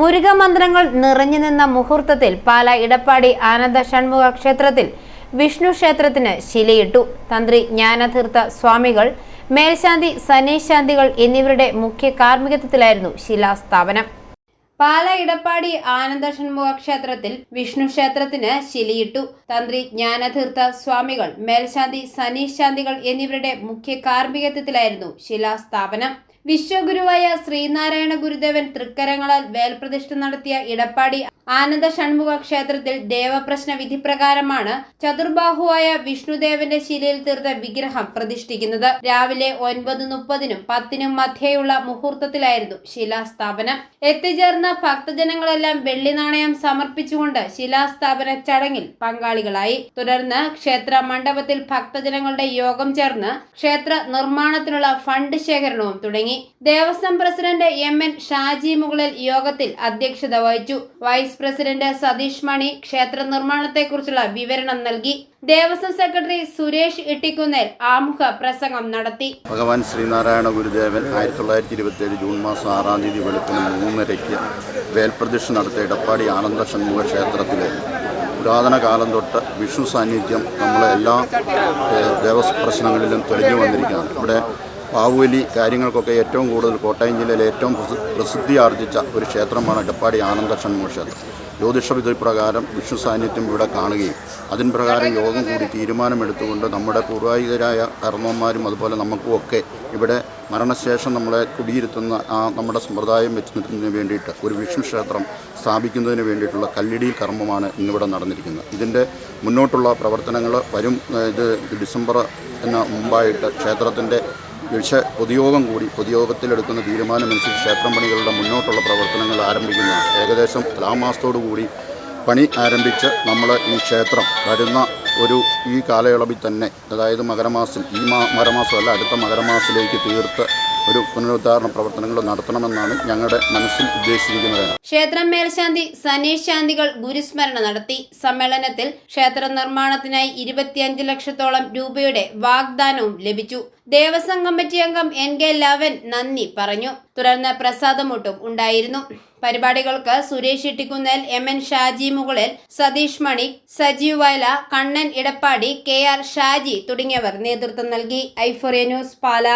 മുരുകമന്ത്രങ്ങൾ നിറഞ്ഞു നിന്ന മുഹൂർത്തത്തിൽ പാല ഇടപ്പാടി ആനന്ദ ഷൺമുഖ ക്ഷേത്രത്തിൽ വിഷ്ണു ക്ഷേത്രത്തിന് ശിലയിട്ടു. തന്ത്രി ജ്ഞാനതീർത്ഥ സ്വാമികൾ മേൽശാന്തി സനീഷ് ശാന്തികൾ എന്നിവരുടെ മുഖ്യ കാർമ്മികത്വത്തിലായിരുന്നു ശിലാസ്ഥാപനം. പാല ഇടപ്പാടി ആനന്ദ ഷൺമുഖ ക്ഷേത്രത്തിൽ വിഷ്ണു ക്ഷേത്രത്തിന് ശിലയിട്ടു. തന്ത്രി ജ്ഞാനതീർത്ഥ സ്വാമികൾ മേൽശാന്തി സനീഷ് ശാന്തികൾ എന്നിവരുടെ മുഖ്യ കാർമ്മികത്വത്തിലായിരുന്നു ശിലാസ്ഥാപനം. വിശ്വഗുരുവായ ശ്രീനാരായണ ഗുരുദേവൻ തൃക്കരങ്ങളാൽ വേൽപ്രതിഷ്ഠ നടത്തിയ ഇടപ്പാടി ആനന്ദ ഷൺമുഖ ക്ഷേത്രത്തിൽ ദേവപ്രശ്ന വിധിപ്രകാരമാണ് ചതുർബാഹുവായ വിഷ്ണുദേവന്റെ ശിലയിൽ തീർത്ത വിഗ്രഹം പ്രതിഷ്ഠിക്കുന്നത്. രാവിലെ ഒൻപത് മുപ്പതിനും പത്തിനും മധ്യേയുള്ള മുഹൂർത്തത്തിലായിരുന്നു ശിലാസ്ഥാപനം. എത്തിച്ചേർന്ന ഭക്തജനങ്ങളെല്ലാം വെള്ളി നാണയം സമർപ്പിച്ചുകൊണ്ട് ശിലാസ്ഥാപന ചടങ്ങിൽ പങ്കാളികളായി. തുടർന്ന് ക്ഷേത്ര മണ്ഡപത്തിൽ ഭക്തജനങ്ങളുടെ യോഗം ചേർന്ന് ക്ഷേത്ര നിർമ്മാണത്തിനുള്ള ഫണ്ട് ശേഖരണവും തുടങ്ങി. Devaswom president M N Shaji Mukalil യോഗത്തിൽ അധ്യക്ഷത വഹിച്ചു. വൈസ് പ്രസിഡന്റ് സതീഷ് മണി ക്ഷേത്ര നിർമ്മാണത്തെക്കുറിച്ചുള്ള വിവരണം നൽകി. ദേവസ്വം സെക്രട്ടറി സുരേഷ് ഇട്ടിക്കുന്നേൽ ആമുഖ പ്രസംഗം നടത്തി. ഭഗവാൻ ശ്രീനാരായണ ഗുരുദേവൻ ആയിരത്തി തൊള്ളായിരത്തി ഇരുപത്തിയേഴ് ജൂൺ മാസം ആറാം തീയതി വെളുപ്പിന് മൂന്നരയ്ക്ക് വേൽപ്രതിഷ്ഠ നടത്തിയ ഇടപ്പാടി ആനന്ദ ഷൺമുഖ ക്ഷേത്രത്തിലെ പുരാതന കാലം തൊട്ട് വിഷ്ണു സാന്നിധ്യം നമ്മളെ എല്ലാ ദേവസ്വ പ്രശ്നങ്ങളിലും തെളിഞ്ഞു വന്നിരിക്കുകയാണ്. ഇവിടെ പാവുവലി കാര്യങ്ങൾക്കൊക്കെ ഏറ്റവും കൂടുതൽ കോട്ടയം ജില്ലയിലെ ഏറ്റവും പ്രസി- പ്രസിദ്ധി ആർജിച്ച ഒരു ക്ഷേത്രമാണ് എടപ്പാടി ആനന്ദ ക്ഷേത്രം. ജ്യോതിഷ വിധി പ്രകാരം വിഷ്ണു സാന്നിധ്യം ഇവിടെ കാണുകയും അതിൻ പ്രകാരം യോഗം കൂടി തീരുമാനമെടുത്തുകൊണ്ട് നമ്മുടെ പൂർവാഹികരായ കർമ്മന്മാരും അതുപോലെ നമുക്കുമൊക്കെ ഇവിടെ മരണശേഷം നമ്മളെ കുടിയിരുത്തുന്ന ആ നമ്മുടെ സമ്പ്രദായം വെച്ച് നിർത്തുന്നതിന് വേണ്ടിയിട്ട് ഒരു വിഷ്ണു ക്ഷേത്രം സ്ഥാപിക്കുന്നതിന് വേണ്ടിയിട്ടുള്ള കല്ലിടിയിൽ കർമ്മമാണ് ഇന്നിവിടെ നടന്നിരിക്കുന്നത്. ഇതിന്റെ മുന്നോട്ടുള്ള പ്രവർത്തനങ്ങൾ വരും ഇത് ഡിസംബറിന് മുമ്പായിട്ട് ക്ഷേത്രത്തിന്റെ വിഷ പൊതുയോഗം കൂടി പൊതുയോഗത്തിലെടുക്കുന്ന തീരുമാനമനുസരിച്ച് ക്ഷേത്രം പണികളുടെ മുന്നോട്ടുള്ള പ്രവർത്തനങ്ങൾ ആരംഭിക്കുന്നതാണ് ഏകദേശം തുലാമാസത്തോടു കൂടി പണി ആരംഭിച്ച് നമ്മൾ ഈ ക്ഷേത്രം വരുന്ന ഒരു ഈ കാലയളവിൽ തന്നെ അതായത് മകരമാസം ഈ മാ മകരമാസമല്ല അടുത്ത മകരമാസത്തിലേക്ക് തീർത്ത് ഒരു പുനരുദ്ധാരണ പ്രവർത്തനങ്ങൾ നടത്തണമെന്നാണ് ഞങ്ങളുടെ മനസ്സിൽ ഉദ്ദേശിക്കുന്നത് ക്ഷേത്രം മേൽശാന്തി സനീഷ് ശാന്തികൾ ഗുരുസ്മരണ നടത്തി. സമ്മേളനത്തിൽ ക്ഷേത്ര നിർമ്മാണത്തിനായി ഇരുപത്തിയഞ്ച് ലക്ഷത്തോളം രൂപയുടെ വാഗ്ദാനവും ലഭിച്ചു. ദേവസ്വം കമ്മിറ്റി അംഗം എൻ കെ ലവൻ നന്ദി പറഞ്ഞു. തുടർന്ന് പ്രസാദമൂട്ടും ഉണ്ടായിരുന്നു. പരിപാടികൾക്ക് സുരേഷ് ഇട്ടിക്കുന്നേൽ എം എൻ ഷാജി മുകളിൽ സതീഷ് മണി സജീവ് വയല കണ്ണൻ ഇടപ്പാടി കെ ആർ ഷാജി തുടങ്ങിയവർ നേതൃത്വം നൽകി. ഐഫോറിയ ന്യൂസ് പാല.